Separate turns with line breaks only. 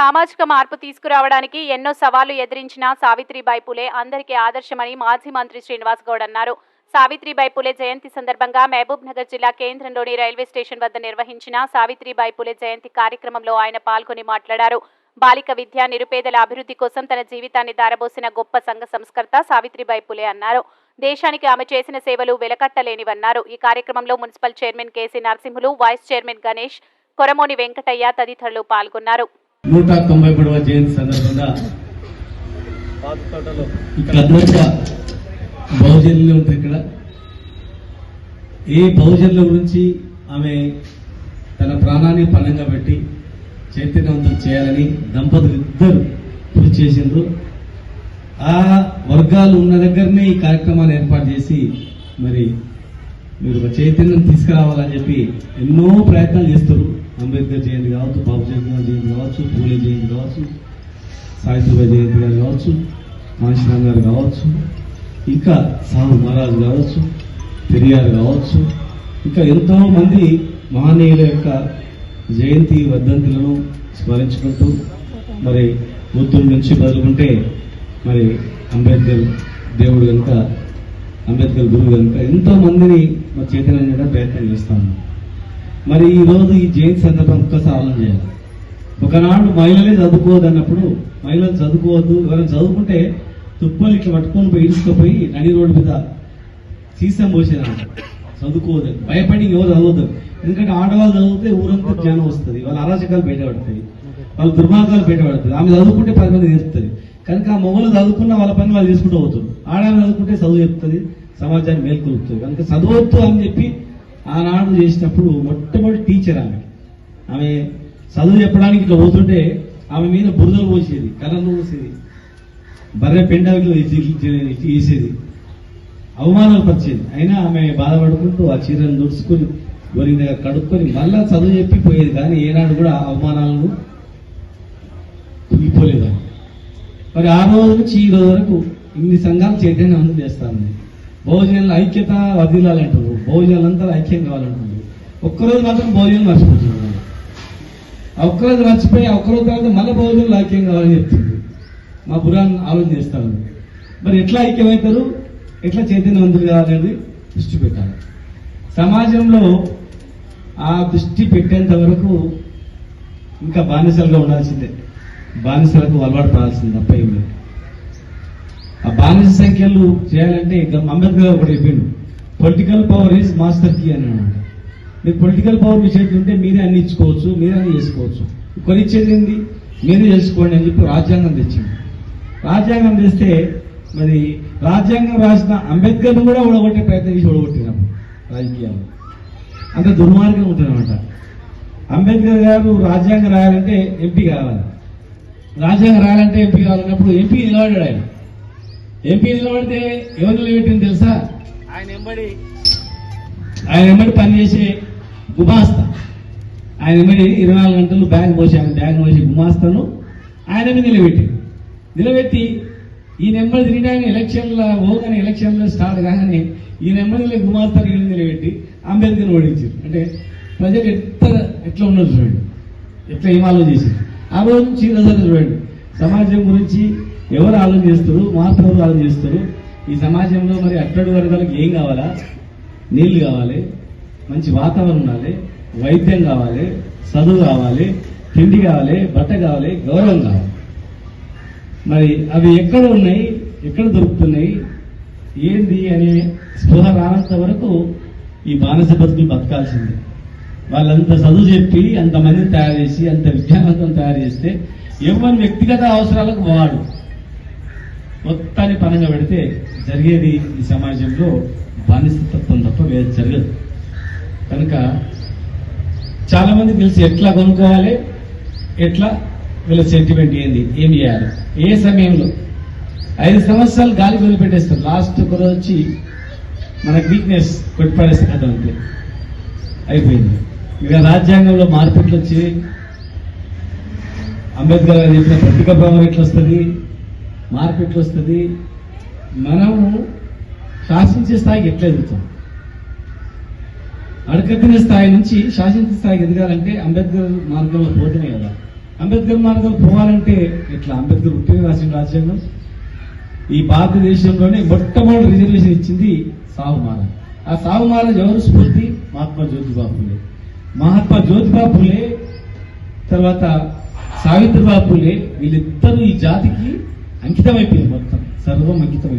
సామాజిక మార్పు తీసుకురావడానికి ఎన్నో సవాళ్ళు ఎదిరించిన సావిత్రిబాయి పులే అందరికీ ఆదర్శమని మాజీ మంత్రి శ్రీనివాస్ గౌడ్ అన్నారు. సావిత్రిబాయి పులే జయంతి సందర్భంగా మహబూబ్ నగర్ జిల్లా కేంద్రంలోని రైల్వే స్టేషన్ వద్ద నిర్వహించిన సావిత్రిబాయి పులే జయంతి కార్యక్రమంలో ఆయన పాల్గొని మాట్లాడారు. బాలిక విద్య నిరుపేదల అభివృద్ధి కోసం తన జీవితాన్ని దారబోసిన గొప్ప సంఘ సంస్కర్త సావిత్రిబాయి పులే అన్నారు. దేశానికి ఆమె చేసిన సేవలు వెలకట్టలేనివన్నారు. ఈ కార్యక్రమంలో municipal chairman K C Narasimhulu vice chairman Ganesh Koramoni Venkataiah తదితరులు పాల్గొన్నారు.
నూట తొంభై మూడవ జయంతి సందర్భంగా ఇక్కడ అందరిగా బహుజనులు ఉంటారు ఇక్కడ. ఈ బహుజనుల గురించి ఆమె తన ప్రాణాన్ని పణంగా పెట్టి చైతన్యవంతం చేయాలని దంపతులు ఇద్దరు కృషి చేసిండ్రు. ఆ వర్గాలు ఉన్న దగ్గరనే ఈ కార్యక్రమాన్ని ఏర్పాటు చేసి మరి మీరు ఒక చైతన్యం తీసుకురావాలని చెప్పి ఎన్నో ప్రయత్నాలు చేస్తారు అంబేద్కర్ జయంతి కావచ్చు బాబు జగన్నాథ్ జయంతి కావచ్చు పూలే జయంతి కావచ్చు సావిత్రిబాయి జయంతి గారు కావచ్చు కాంశీరామ్ గారు కావచ్చు ఇంకా సాహు మహారాజు కావచ్చు పెరియార్ కావచ్చు ఇంకా ఎంతో మంది మహనీయుల యొక్క జయంతి వర్ధంతులను స్మరించుకుంటూ మరి బుద్ధుడి నుంచి బదులుకుంటే మరి అంబేద్కర్ దేవుడు కనుక అంబేద్కర్ గురువు కనుక ఎంతో మందిని మరి చైతన్యం చేయడం ప్రయత్నం చేస్తాము. మరి ఈరోజు ఈ జయంతి సందర్భం ఒక్కసారి ఆలోచన చేయాలి. ఒకనాడు మహిళలే చదువుకోవద్దు అన్నప్పుడు మహిళలు చదువుకోవద్దు ఎవరైనా చదువుకుంటే తుప్పలు ఇట్లా పట్టుకొని పోయి ఇడుచుకుపోయి నడి రోడ్డు మీద సీసం పోసేదంట చదువుకోవద్దు. భయపడి ఎవరు చదవద్దు. ఎందుకంటే ఆడవాళ్ళు చదివితే ఊరంతా జ్ఞానం వస్తుంది. వాళ్ళ అరాచకాలు బయటపడుతుంది వాళ్ళ దుర్మార్గాలు బయటపడుతుంది ఆమె చదువుకుంటే పది మంది నేర్పుతుంది కనుక ఆ మొగలు చదువుకున్న వాళ్ళ పని వాళ్ళు చేసుకుంటూ పోతుంది. ఆడవాళ్ళు చదువుకుంటే చదువు చెప్తుంది. సమాజాన్ని మేల్కొలుపుతుంది. కనుక చదవద్దు అని చెప్పి ఆనాడు చేసినప్పుడు మొట్టమొదటి టీచర్ ఆమె. ఆమె చదువు చెప్పడానికి ఇట్లా పోతుంటే ఆమె మీద బురదలు పోసేది కలర్లు పోసేది. బర్రె పెండలు వేసేది అవమానాలు పరిచేది. అయినా ఆమె బాధపడుకుంటూ ఆ చీరను దుడుచుకొని గోరి దగ్గర కడుక్కొని మళ్ళా చదువు చెప్పి పోయేది. కానీ ఏనాడు కూడా అవమానాలను కుంగిపోలేదు మరి ఆ రోజు నుంచి ఈ రోజు వరకు ఇన్ని సంఘాలు చైతన్యవంతం చేస్తాను భోజనంలో ఐక్యత వదిలాలంటారు భోజనాలంతా ఐక్యం కావాలంటున్నారు ఒక్కరోజు మాత్రం భోజనం మర్చిపోతున్నారు ఒక్కరోజు మర్చిపోయి ఒక్కరోజు తర్వాత మళ్ళీ భోజనం ఐక్యం కావాలని చెప్తుంది. మా పురాణం ఆలోచన చేస్తాను. మరి ఎట్లా ఐక్యమవుతారు? ఎట్లా చైతన్యవంతులు కావాలనేది దృష్టి పెట్టాలి. సమాజంలో ఆ దృష్టి పెట్టేంత వరకు ఇంకా బానిసలుగా ఉండాల్సిందే. బానిసలకు అలవాటు పడాల్సింది తప్ప ఏం లేదు ఆ బానిస సంఖ్యలు చేయాలంటే అంబేద్కర్ గారు ఒకటి చెప్పిండు. Political power is master key అని అన్నాడు. మీకు పొలిటికల్ పవర్ మీ చేతి ఉంటే మీరే అన్ని ఇచ్చుకోవచ్చు మీరే అన్ని చేసుకోవచ్చు. కొనిచ్చేది ఏంది? మీరే చేసుకోండి అని చెప్పి రాజ్యాంగం తెచ్చింది. రాజ్యాంగం తెస్తే మరి రాజ్యాంగం రాసిన అంబేద్కర్ని కూడా ఓడగొట్టే ప్రయత్నం చేసి ఓడగొట్టినప్పుడు రాజకీయాలు అంత దుర్మార్గం ఉంటుందన్నమాట. అంబేద్కర్ గారు రాజ్యాంగం రాయాలంటే ఎంపీ కావాలి. రాజ్యాంగం రాయాలంటే ఎంపీ కావాలన్నప్పుడు ఎంపీ నిలబడ్డాడు ఆయన. ఎంపీ నిలబడితే ఎవరు నిలబెట్టింది తెలుసా? ఆయన ఎంబడి ఆయన ఎంబడి పనిచేసే గుమాస్తా. ఆయన ఎంబడి ఇరవై నాలుగు గంటలు బ్యాగ్ పోసి ఆయన బ్యాగ్ పోసి గుమాస్తాను. ఆయన మీద నిలబెట్టి నిలబెట్టి ఈ నెంబర్ తినడానికి ఎలక్షన్ల పోగానే ఎలక్షన్లో స్టార్ట్ కాగానే ఈ నెంబర్ గుమాస్తా ఈయన నిలబెట్టి అంబేద్కర్ ఓడించారు. అంటే ప్రజలు ఎంత ఎట్లా ఉన్నారు చూడండి. ఎట్లా ఏం ఆలోచించారు? ఆ రోజు నుంచి ఈ రోజు చూడండి. సమాజం గురించి ఎవరు ఆలోచిస్తారు మాత్రం మార్పు ఎవరు చేస్తారు? ఈ సమాజంలో మరి అట్టడు వర్గాలకు ఏం కావాలా? నీళ్ళు కావాలి మంచి వాతావరణం ఉండాలి వైద్యం కావాలి చదువు కావాలి తిండి కావాలి బట్ట కావాలి గౌరవం కావాలి. మరి అవి ఎక్కడ ఉన్నాయి ఎక్కడ దొరుకుతున్నాయి ఏంది అనే స్పృహ రానంత వరకు ఈ బానిస బతుకులు బతకాల్సిందే. వాళ్ళంత చదువు చెప్పి అంతమందిని తయారు చేసి అంత విద్యావంతం తయారు చేస్తే ఎవరి వ్యక్తిగత అవసరాలకు వాడు. మొత్తాన్ని పరంగా పెడితే జరిగేది ఈ సమాజంలో బానిసతత్వం తప్ప వేరే జరగదు. కనుక చాలామంది తెలిసి ఎట్లా కొనుక్కోవాలి? ఎట్లా? వీళ్ళ సెంటిమెంట్ ఏంది? ఏం చేయాలి? ఏ సమయంలో? ఐదు సంవత్సరాలు గాలి వదిలిపెట్టేస్తారు. లాస్ట్ ఒక రోజు వచ్చి మనకు వీక్నెస్ కొట్టిపడేస్తే కదా అంతే. అయిపోయింది. ఇక రాజ్యాంగంలో మార్పులు వచ్చి అంబేద్కర్ గారు చెప్పిన పత్రికా ప్రభావం ఎట్లా వస్తుంది మార్పు ఎట్లా వస్తుంది? మనము శాసించే స్థాయికి ఎట్లా ఎదుగుతాం? అడకత్తిన స్థాయి నుంచి శాసించే స్థాయికి ఎదగాలంటే అంబేద్కర్ మార్గంలో పోతేనే కదా. అంబేద్కర్ మార్గం పోవాలంటే ఇట్లా అంబేద్కర్ పుట్టిన రాసిన రాజ్యాంగం? ఈ భారతదేశంలోనే మొట్టమొదటి రిజర్వేషన్ ఇచ్చింది సావు మహారాజ్. ఆ సావు మహారాజ్ ఎవరు? స్ఫూర్తి మహాత్మా జ్యోతిబా ఫులే. మహాత్మా జ్యోతిబా ఫులే తర్వాత సావిత్రిబా ఫులే. వీళ్ళిద్దరూ ఈ జాతికి అంకితం మొత్తం. సర్వం అంకితం